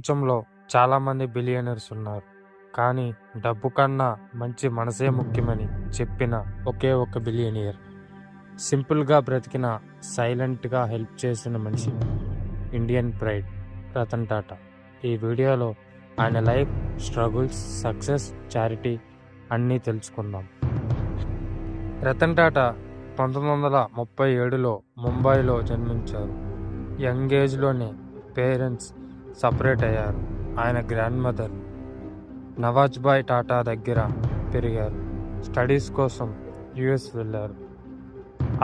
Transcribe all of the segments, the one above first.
ప్రపంచంలో చాలామంది బిలియనర్స్ ఉన్నారు. కానీ డబ్బు కన్నా మంచి మనసే ముఖ్యమని చెప్పిన ఒకే ఒక బిలియనియర్ సింపుల్గా బ్రతికిన సైలెంట్గా హెల్ప్ చేసిన మనిషి ఇండియన్ ప్రైడ్ రతన్ టాటా. ఈ వీడియోలో ఆయన లైఫ్ స్ట్రగుల్స్ సక్సెస్ చారిటీ అన్నీ తెలుసుకుందాం. రతన్ టాటా పంతొమ్మిది వందల ముప్పై ఏడులో ముంబైలో జన్మించారు. యంగ్ ఏజ్లోనే పేరెంట్స్ సపరేట్ అయ్యారు. ఆయన గ్రాండ్ మదర్ నవాజ్బాయ్ టాటా దగ్గర పెరిగారు. స్టడీస్ కోసం యుఎస్ వెళ్ళారు.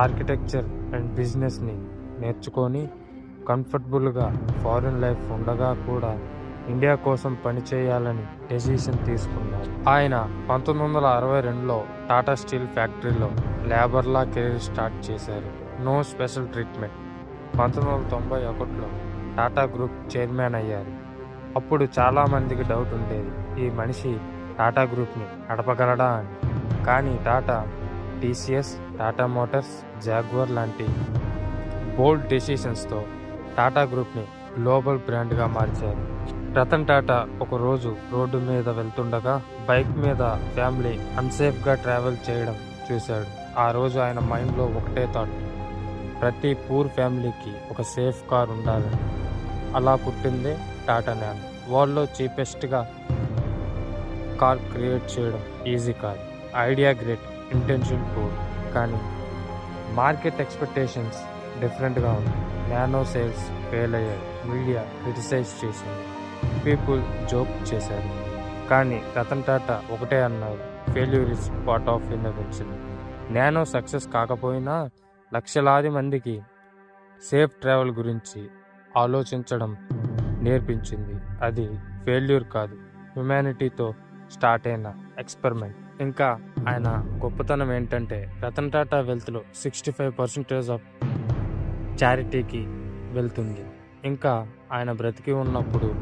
ఆర్కిటెక్చర్ అండ్ బిజినెస్ని నేర్చుకొని కంఫర్టబుల్గా ఫారిన్ లైఫ్ ఉండగా కూడా ఇండియా కోసం పనిచేయాలని డెసిషన్ తీసుకున్నారు. ఆయన పంతొమ్మిది వందల అరవై రెండులో టాటా స్టీల్ ఫ్యాక్టరీలో లేబర్లా కెరీర్ స్టార్ట్ చేశారు. No special treatment. పంతొమ్మిది వందల తొంభై ఒకటిలో టాటా గ్రూప్ చైర్మన్ అయ్యారు. అప్పుడు చాలామందికి డౌట్ ఉండేది ఈ మనిషి టాటా గ్రూప్ని నడపగలడా అని. కానీ Tata TCS Tata motors Jaguar లాంటి బోల్డ్ డెసిషన్స్తో టాటా గ్రూప్ని గ్లోబల్ బ్రాండ్గా మార్చారు. రతన్ టాటా ఒకరోజు రోడ్డు మీద వెళ్తుండగా బైక్ మీద ఫ్యామిలీ అన్సేఫ్గా ట్రావెల్ చేయడం చూశాడు. ఆ రోజు ఆయన మైండ్లో ఒకటే థాట్ ప్రతి పూర్ ఫ్యామిలీకి ఒక సేఫ్ కార్ ఉండాలని. అలా పుట్టిందే టాటా న్యాన్ వరల్డ్లో చీపెస్ట్గా కార్ క్రియేట్ చేయడం ఈజీ కాదు. Idea great intention pure. కానీ మార్కెట్ ఎక్స్పెక్టేషన్స్ డిఫరెంట్గా ఉంది. నానో సేల్స్ ఫెయిల్ అయ్యాయి. మీడియా క్రిటిసైజ్ చేసింది. పీపుల్ జోక్ చేశారు. కానీ రతన్ టాటా ఒకటే అన్నారు failure is part of innovation. Nano success కాకపోయినా లక్షలాది మందికి సేఫ్ ట్రావెల్ గురించి ఆలోచించడం నేర్పించింది. అది ఫెయిల్యూర్ కాదు. హ్యుమానిటీతో స్టార్ట్ అయిన ఎక్స్పెరిమెంట్. ఇంకా ఆయన గొప్పతనం ఏంటంటే రతన్ టాటా వెల్త్లో సిక్స్టీ ఫైవ్ పర్సెంటేజ్ ఆఫ్ చారిటీకి వెళ్తుంది. ఇంకా ఆయన బ్రతికి ఉన్నప్పుడు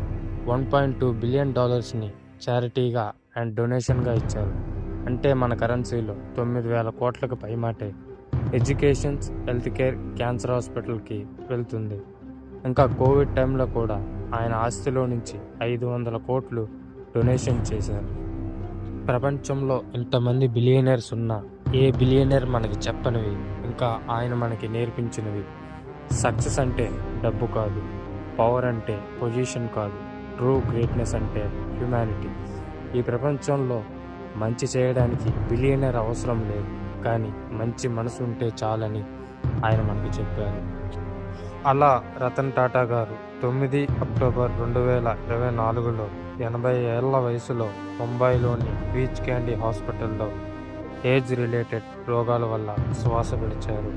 వన్ పాయింట్ టూ బిలియన్ డాలర్స్ని చారిటీగా అండ్ డొనేషన్గా ఇచ్చారు. అంటే మన కరెన్సీలో తొమ్మిది వేల కోట్లకు పైమాటే ఎడ్యుకేషన్స్ హెల్త్ కేర్ క్యాన్సర్ హాస్పిటల్కి వెళ్తుంది. ఇంకా కోవిడ్ టైంలో కూడా ఆయన ఆస్తిలో నుంచి ఐదు వందల కోట్లు డొనేషన్ చేశారు. ప్రపంచంలో ఇంతమంది బిలియనర్స్ ఉన్నా ఏ బిలియనర్ మనకి చెప్పనివి ఇంకా ఆయన మనకి నేర్పించినవి. సక్సెస్ అంటే డబ్బు కాదు పవర్ అంటే పొజిషన్ కాదు ట్రూ గ్రేట్నెస్ అంటే హ్యుమానిటీ. ఈ ప్రపంచంలో మంచి చేయడానికి బిలియనర్ అవసరం లేదు కానీ మంచి మనసు ఉంటే చాలని ఆయన మనకు చెప్పారు. అలా రతన్ టాటా గారు తొమ్మిది అక్టోబర్ రెండు వేల ఇరవై నాలుగులో ఎనభై ఏళ్ళ వయసులో ముంబైలోని బీచ్ క్యాండీ హాస్పిటల్లో ఏజ్ రిలేటెడ్ రోగాల వల్ల శ్వాస విడిచారు.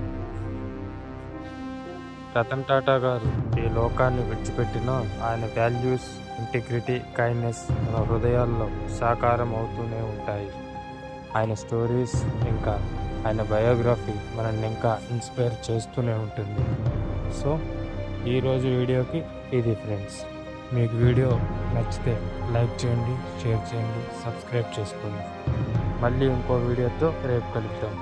రతన్ టాటా గారు ఈ లోకాన్ని విడిచిపెట్టిన ఆయన వాల్యూస్ ఇంటిగ్రిటీ కైండ్నెస్ మన హృదయాల్లో సాకారం అవుతూనే ఉంటాయి. ఆయన స్టోరీస్ ఇంకా ఆయన బయోగ్రఫీ మనల్ని ఇంకా ఇన్స్పైర్ చేస్తూనే ఉంటుంది. సో ఈరోజు వీడియోకి ఇది ఫ్రెండ్స్. మీకు వీడియో నచ్చితే లైక్ చేయండి షేర్ చేయండి సబ్స్క్రైబ్ చేసుకోండి. మళ్ళీ ఇంకో వీడియోతో రేపు కలుద్దాం.